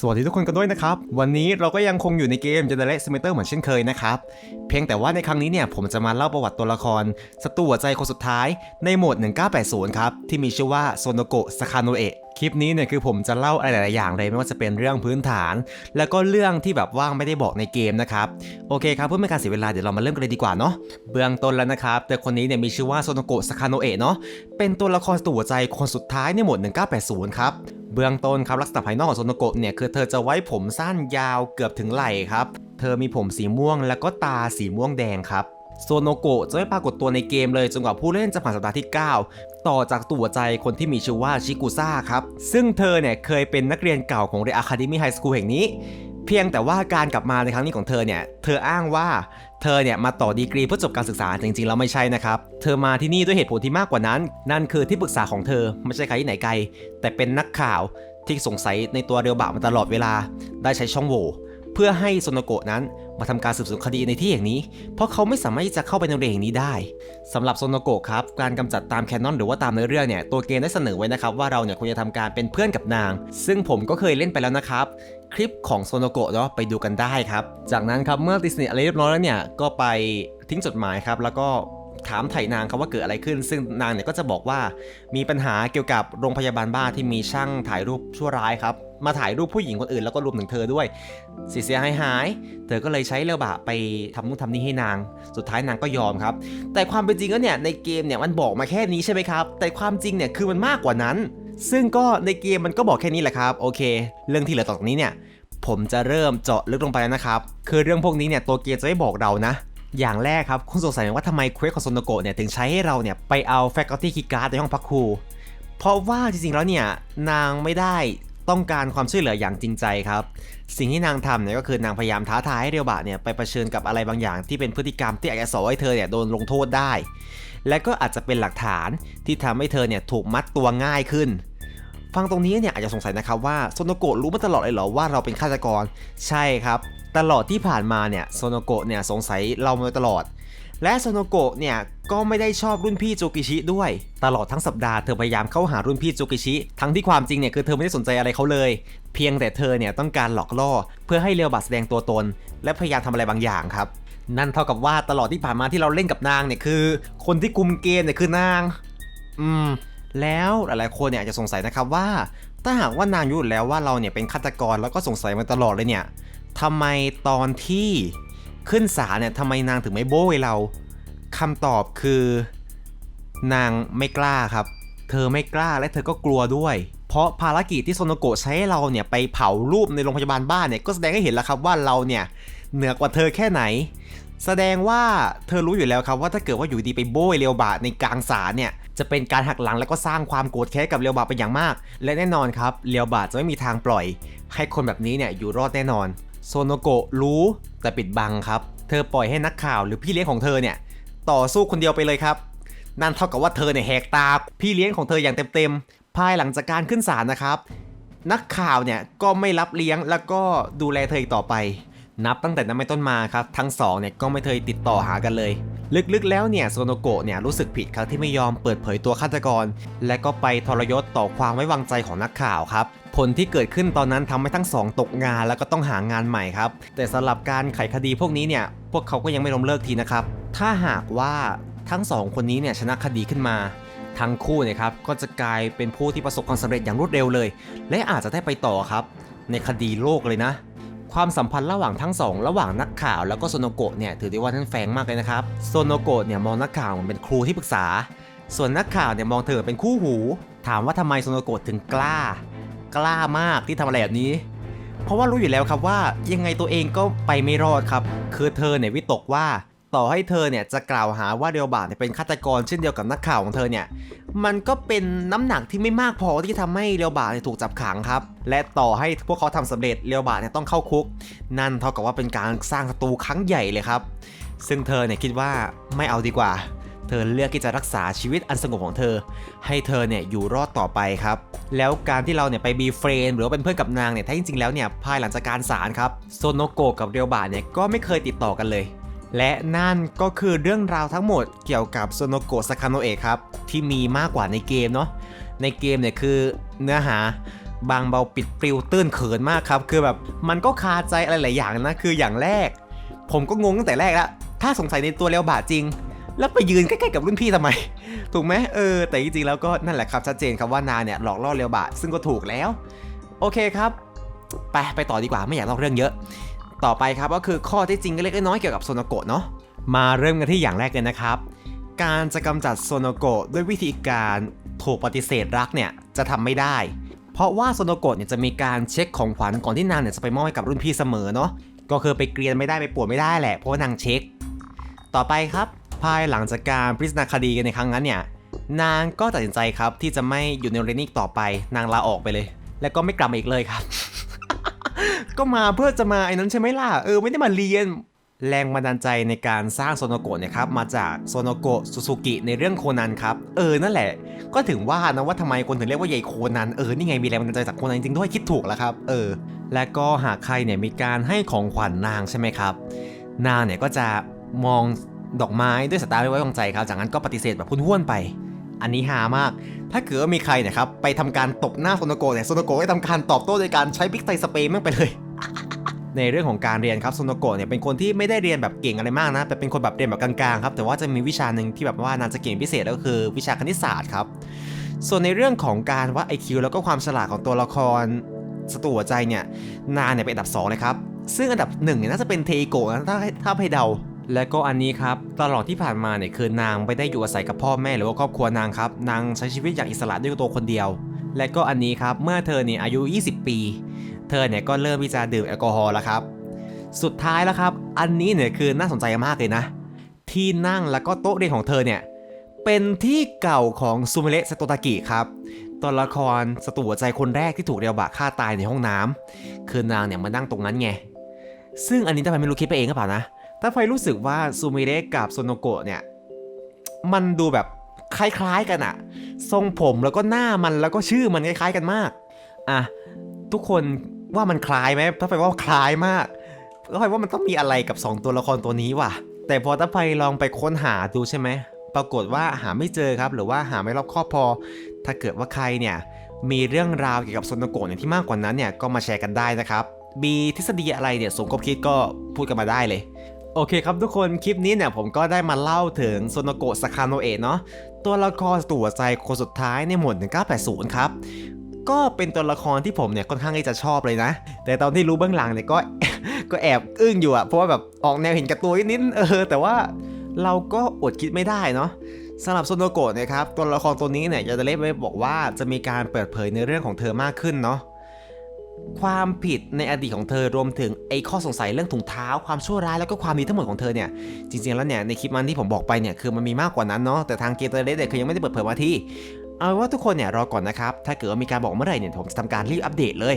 สวัสดีทุกคนกันด้วยนะครับ วันนี้เราก็ยังคงอยู่ในเกม Generate Simulator เหมือนเช่นเคยนะครับ เพียงแต่ว่าในครั้งนี้เนี่ยผมจะมาเล่าประวัติตัวละครศัตรูหัวใจคนสุดท้ายในโหมด 1980 ครับ ที่มีชื่อว่าโซโนโกะสคาโนเอะ คลิปนี้เนี่ยคือผมจะเล่าอะไรหลาย ๆ อย่างเลยไม่ว่าจะเป็นเรื่องพื้นฐาน แล้วก็เรื่องที่แบบว่างไม่ได้บอกในเกมนะครับโอเคครับเพื่อไม่การเสียเวลาเดี๋ยวเรามาเริ่มกันเลยดีกว่าเนาะเบื้องต้นแล้วนะครับแต่คนนี้เนี่ยมีชื่อว่าโซโนโกะสคาโนเอะเนาะเป็นตัวละครตัวใจคนสุดท้ายในหมด1980 ครับเบื้องต้นครับลักษณะภายนอกของโซโนโกะเนี่ยคือเธอจะไว้ผมสั้นยาวเกือบถึงไหล่ครับเธอมีผมสีม่วงแล้วก็ตาสีม่วงแดงครับ โซโนโกะจะไม่ปรากฏตัวในเกมเลยจนกว่าผู้เล่นจะผ่านสัปดาห์ที่ 9 ต่อจากตัวใจคนที่มีชื่อว่าชิกุซ่าครับ ซึ่งเธอเนี่ยเคยเป็นนักเรียนเก่าของเรอะคาเดมี่ไฮสคูลแห่งนี้ เพียงแต่ว่าการกลับมาในครั้งนี้ของเธอเนี่ย เธออ้างว่าเธอเนี่ยมาต่อดีกรีเพื่อจบการศึกษาจริงๆแล้วไม่ใช่นะครับ เธอมาที่นี่ด้วยเหตุผลที่มากกว่านั้น นั่นคือที่ปรึกษาของเธอไม่ใช่ใครที่ไหนไกล แต่เป็นนักข่าวที่สงสัยในตัวเรียวบะมาตลอดเวลา ได้ใช้ช่องโหว่ เพื่อให้โซโนโกะนั้นมาทำการสืบสวนคดีในที่แห่งนี้ เพราะเขาไม่สามารถที่จะเข้าไปในเรียนแห่งนี้ได้สำหรับโซโนโกะครับ การกำจัดตามแคนนอนหรือว่าตามเนื้อเรื่องเนี่ย ตัวเกมได้เสนอไว้นะครับว่าเราเนี่ยควรจะทำการเป็นเพื่อนกับนาง ซึ่งผมก็เคยเล่นไปแล้วนะครับคลิปของโซโนโกะเนาะไปดูกันได้ครับ จากนั้นครับเมื่อติสเนอะไรเรียบร้อยแล้วเนี่ยก็ไปทิ้งจดหมายครับแล้วก็ ถามไถ่นางครับว่าเกิดอะไรขึ้น ซึ่งนางเนี่ยก็จะบอกว่ามีปัญหาเกี่ยวกับโรงพยาบาลบ้าที่มีช่างถ่ายรูปชั่วร้ายครับ มาถ่ายรูปผู้หญิงคนอื่นแล้วก็รวมถึงเธอด้วยเสียเสียหายหาย เธอก็เลยใช้เรือบะไปทำนู่นทำนี่ให้นาง สุดท้ายนางก็ยอมครับ แต่ความเป็นจริงแล้วเนี่ยในเกมเนี่ยมันบอกมาแค่นี้ใช่ไหมครับ แต่ความจริงเนี่ยคือมันมากกว่านั้น ซึ่งก็ในเกมมันก็บอกแค่นี้แหละครับ โอเค เรื่องที่เหลือต่อจากนี้เนี่ยผมจะเริ่มเจาะลึกลงไปแล้วนะครับ คือเรื่องพวกนี้เนี่ยตัวเกมจะไม่บอกเรานะ อย่างแรกครับคุณสงสัยไหมว่าทำไมเควสของโซโนโกะเนี่ยถึงใช้ให้เราเนี่ยไปเอา faculty key card ในห้องพักครู เพราะว่าจริงๆแล้วเนี่ยนางไม่ได้ต้องการความช่วยเหลืออย่างจริงใจครับ สิ่งที่นางทำเนี่ยก็คือนางพยายามท้าทายให้เรียวบะเนี่ยไปเผชิญกับอะไรบางอย่างที่เป็นพฤติกรรมที่อาจจะสอให้เธอเนี่ยโดนลงโทษได้ และก็อาจจะเป็นหลักฐานที่ทำให้เธอเนี่ยถูกมัดตัวง่ายขึ้น ฟังตรงนี้เนี่ยอาจจะสงสัยนะครับว่าโซโนโกะรู้มาตลอดเลยเหรอว่าเราเป็นฆาตกร ใช่ครับ ตลอดที่ผ่านมาเนี่ยโซโนโกะเนี่ยสงสัยเรามาตลอด และโซโนโกะเนี่ยก็ไม่ได้ชอบรุ่นพี่โจกิชิด้วย ตลอดทั้งสัปดาห์เธอพยายามเข้าหารุ่นพี่โจกิชิ ทั้งที่ความจริงเนี่ยคือเธอไม่ได้สนใจอะไรเขาเลย เพียงแต่เธอเนี่ยต้องการหลอกล่อ เพื่อให้เรียวบัตแสดงตัวตน และพยายามทำอะไรบางอย่างครับ นั่นเท่ากับว่าตลอดที่ผ่านมาที่เราเล่นกับนางเนี่ยคือ คนที่คุมเกมเนี่ยคือนาง อืมแล้วหลายๆคนเนี่ยอาจจะสงสัยนะครับว่า ถ้าหากว่านางรู้อยู่แล้วว่าเราเนี่ยเป็นฆาตกรแล้วก็สงสัยมาตลอดเลยเนี่ย ทำไมตอนที่ขึ้นศาลเนี่ยทำไมนางถึงไม่โบยเราคำตอบคือนางไม่กล้าครับ เธอไม่กล้าและเธอก็กลัวด้วย เพราะภารกิจที่โซโนโกะใช้ให้เราเนี่ยไปเผารูปในโรงพยาบาลบ้านเนี่ยก็แสดงให้เห็นแล้วครับว่าเราเนี่ยเหนือกว่าเธอแค่ไหน แสดงว่าเธอรู้อยู่แล้วครับว่าถ้าเกิดว่าอยู่ดีไปโบยเรียวบะในกลางศาลเนี่ยจะเป็นการหักหลังแล้วก็สร้างความโกรธแค้นกับเรียวบะเป็นอย่างมาก และแน่นอนครับเรียวบะจะไม่มีทางปล่อย ให้คนแบบนี้เนี่ยอยู่รอดแน่นอน โซโนโกะรู้แต่ปิดบังครับ เธอปล่อยให้นักข่าวหรือพี่เลี้ยงของเธอเนี่ยต่อสู้คนเดียวไปเลยครับ นั่นเท่ากับว่าเธอเนี่ยแหกตาพี่เลี้ยงของเธออย่างเต็มๆ ภายหลังจากการขึ้นศาลนะครับ นักข่าวเนี่ยก็ไม่รับเลี้ยงแล้วก็ดูแลเธออีกต่อไป นับตั้งแต่นั้นเป็นต้นมาครับ ทั้งสองเนี่ยก็ไม่เคยติดต่อหากันเลย ลึกๆแล้วเนี่ยโซโนโกะเนี่ยรู้สึกผิดครับที่ไม่ยอมเปิดเผยตัวฆาตกร และก็ไปทรยศต่อความไว้วางใจของนักข่าวครับ ผลที่เกิดขึ้นตอนนั้นทำให้ทั้งสองตกงานแล้วก็ต้องหางานใหม่ครับ แต่สำหรับการไขคดีพวกนี้เนี่ย พวกเขาก็ยังไม่ล้มเลิกทีนะครับ ถ้าหากว่าทั้งสองคนนี้เนี่ยชนะคดีขึ้นมา ทั้งคู่เนี่ยครับก็จะกลายเป็นผู้ที่ประสบความสำเร็จอย่างรวดเร็วเลย และอาจจะได้ไปต่อครับ ในคดีโลกเลยนะ ความสัมพันธ์ระหว่างทั้งสองระหว่างนักข่าวแล้วก็โซโนโกะเนี่ยถือได้ว่าท่านแฝงมากเลยนะครับโซโนโกะเนี่ยมองนักข่าวเหมือนเป็นครูที่ปรึกษา ส่วนนักข่าวเนี่ยมองเธอเป็นคู่หู ถามว่าทำไมโซโนโกะถึงกล้า กล้ามากที่ทำอะไรแบบนี้ เพราะว่ารู้อยู่แล้วครับว่ายังไงตัวเองก็ไปไม่รอดครับ คือเธอเนี่ยวิตกว่าต่อให้เธอเนี่ยจะกล่าวหาว่าเรียวบาเนี่ยเป็นฆาตกรเช่นเดียวกับนักข่าวของเธอเนี่ยมันก็เป็นน้ำหนักที่ไม่มากพอที่ทำให้เรียวบาเนี่ยถูกจับขังครับ และต่อให้พวกเขาทำสำเร็จเรียวบาเนี่ยต้องเข้าคุก นั่นเท่ากับว่าเป็นการสร้างศัตรูครั้งใหญ่เลยครับ ซึ่งเธอเนี่ยคิดว่าไม่เอาดีกว่า เธอเลือกที่จะรักษาชีวิตอันสงบของเธอ ให้เธอเนี่ยอยู่รอดต่อไปครับ แล้วการที่เราเนี่ยไปบีเฟรนหรือว่าเป็นเพื่อนกับนางเนี่ยแท้จริงๆแล้วเนี่ยภายหลังจากการศาลครับโซโนโกะกับเรียวบะเนี่ยก็ไม่เคยติดต่อกันเลย และนั่นก็คือเรื่องราวทั้งหมดเกี่ยวกับโซโนโกะสคาโนเอะครับที่มีมากกว่าในเกมเนาะในเกมเนี่ยคือเนื้อหาบางเบาปิดปลิวตื้นเขินมากครับ คือแบบมันก็คาใจอะไรหลายอย่างนะ คืออย่างแรก ผมก็งงตั้งแต่แรกแล้ว ถ้าสงสัยในตัวเรียวบะจริง แล้วไปยืนใกล้ๆกับรุ่นพี่ทำไม ถูกไหมเออ แต่จริงๆแล้วก็นั่นแหละครับชัดเจนครับว่านาเนี่ยหลอกล่อเรียวบะซึ่งก็ถูกแล้ว โอเคครับ ไปไปต่อดีกว่าไม่อยากเล่าเรื่องเยอะ ต่อไปครับก็คือข้อที่จริงเล็กน้อยเกี่ยวกับโซโนโกะเนาะมาเริ่มกันที่อย่างแรกเลยนะครับ การจะกำจัดโซโนโกะด้วยวิธีการถูกปฏิเสธรักเนี่ยจะทำไม่ได้ เพราะว่าโซโนโกะเนี่ยจะมีการเช็คของขวัญก่อนที่นางเนี่ยจะไปมอบให้กับรุ่นพี่เสมอเนาะก็คือไปเกรียนไม่ได้ไปปวดไม่ได้แหละเพราะว่านางเช็ค ต่อไปครับ ภายหลังจากการพิจารณาคดีกันในครั้งนั้นเนี่ย นางก็ตัดสินใจครับที่จะไม่อยู่ในเรนนี่ต่อไป นางลาออกไปเลย แล้วก็ไม่กลับมาอีกเลยครับ ก็มาเพื่อจะมาไอ้นั้นใช่ไหมล่ะ เออไม่ได้มาเรียน แรงบันดาลใจในการสร้างโซโนโกะเนี่ยครับมาจากโซโนโกะซูซูกิในเรื่องโคนันครับ เออนั่นแหละ ก็ถึงว่านะว่าทำไมคนถึงเรียกว่าใหญ่โคนัน เออนี่ไงมีแรงบันดาลใจจากโคนันจริงด้วยคิดถูกแล้วครับ เออ และก็หากใครเนี่ยมีการให้ของขวัญนางใช่ไหมครับ นางเนี่ยก็จะมอง ดอกไม้ด้วยสายตาไม่ไว้วางใจครับ จากนั้นก็ปฏิเสธแบบพุ่นๆไป อันนี้ฮามาก ถ้าเกิดว่ามีใครนี่ยครับ ไปทำการตบหน้าโซโนโกะเนี่ยโซโนโกะก็ทำการตอบโต้โดยการใช้บิ๊กไซสเปรย์แม่งไปเลย ในเรื่องของการเรียนครับโซโนโกะเนี่ยเป็นคนที่ไม่ได้เรียนแบบเก่งอะไรมากนะ แต่เป็นคนแบบเรียนแบบกลางๆครับ แต่ว่าจะมีวิชาหนึ่งที่แบบว่านางจะเก่งพิเศษก็คือวิชาคณิตศาสตร์ครับ ส่วนในเรื่องของการวัด IQ แล้วก็ความฉลาดของตัวละครสตูหัวใจเนี่ย นางเนี่ยเป็นอันดับสองเลยครับ ซึ่งอันดับหนึ่งเนี่ยน่าจะเป็นเทโกะนะถ้าให้ถ้าให้เดา และก็อันนี้ครับตลอดที่ผ่านมาเนี่ยคือนางไม่ได้อยู่อาศัยกับพ่อแม่หรือว่าครอบครัวนางครับนางใช้ชีวิตอย่างอิสระด้วยตัวคนเดียว และก็อันนี้ครับเมื่อเธอเนี่ยอายุ 20 ปี เธอเนี่ยก็เริ่มที่จะดื่มแอลกอฮอล์แล้วครับ สุดท้ายแล้วครับ อันนี้เนี่ยคือน่าสนใจมากเลยนะ ที่นั่งแล้วก็โต๊ะเรียนของเธอเนี่ยเป็นที่เก่าของซูเมเระสโตตากิครับตัวละครสตูหัวใจคนแรกที่ถูกเรียวบะฆ่าตายในห้องน้ำคือนางเนี่ยมานั่งตรงนั้นไง ซึ่งอันนี้ถ้าไฟไม่รู้คิดไปเองก็เปล่านะ ถ้าไฟรู้สึกว่าซูเมเระกับโซโนโกะเนี่ย มันดูแบบคล้ายๆกันอะทรงผมแล้วก็หน้ามันแล้วก็ชื่อมันคล้ายๆกันมาก อะ ทุกคนว่ามันคล้ายไหมถ้าไฟว่าคล้ายมากก็ไฟว่ามันต้องมีอะไรกับ 2 ตัวละครตัวนี้ว่ะ แต่พอถ้าไฟลองไปค้นหาดูใช่ไหมปรากฏว่าหาไม่เจอครับ หรือว่าหาไม่รอบครอบพอ ถ้าเกิดว่าใครเนี่ยมีเรื่องราวเกี่ยวกับโซนโกะเนี่ยที่มากกว่านั้นเนี่ยก็มาแชร์กันได้นะครับมีทฤษฎีอะไรเนี่ยสมคบคิดก็พูดกันมาได้เลย โอเคครับทุกคนคลิปนี้เนี่ยผมก็ได้มาเล่าถึงโซโนโกะสคาโนเอะเนาะตัวละครตัวใจคนสุดท้ายในหมวด1980 ครับ ก็เป็นตัวละครที่ผมเนี่ยค่อนข้างที่จะชอบเลยนะ แต่ตอนที่รู้เบื้องหลังเนี่ยก็ก็แอบอึ้งอยู่อะเพราะว่าแบบออกแนวเห็นกับตัวนิดเออแต่ว่าเราก็อดคิดไม่ได้เนาะสำหรับโซโนโกะเนะครับตัวละครตัวนี้เนี่ยจะเล่นไว้บอกว่าจะมีการเปิดเผยในเรื่องของเธอมากขึ้นเนาะ ความผิดในอดีตของเธอรวมถึงไอ้ข้อสงสัยเรื่องถุงเท้าความชั่วร้ายแล้วก็ความดีทั้งหมดของเธอเนี่ยจริงๆแล้วเนี่ยในคลิปมันที่ผมบอกไปเนี่ยคือมันมีมากกว่านั้นเนาะแต่ทางเกมเตอร์เลสเนี่ยคือยังไม่ได้เปิดเผยมาที่เอาว่าทุกคนเนี่ยรอก่อนนะครับ ถ้าเกิดว่ามีการบอกเมื่อไหร่เนี่ยผมจะทำการรีบอัปเดตเลย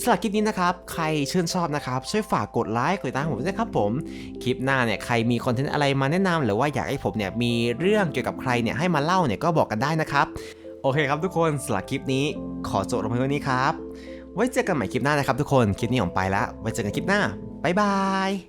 สำหรับคลิปนี้นะครับ ใครชื่นชอบนะครับ ช่วยฝากกดไลค์กดติดตามผมด้วยครับผม คลิปหน้าเนี่ยใครมีคอนเทนต์อะไรมาแนะนำหรือว่าอยากให้ผมเนี่ยมีเรื่องเกี่ยวกับใครเนี่ยให้มาเล่าเนี่ยก็บอกกันได้นะครับ โอเคครับทุกคนสำหรับคลิปนี้ขอจบลงเพียงเท่านี้ครับ ไว้เจอกันใหม่คลิปหน้านะครับทุกคน คลิปนี้ผมไปแล้ว ไว้เจอกันคลิปหน้า บ๊ายบาย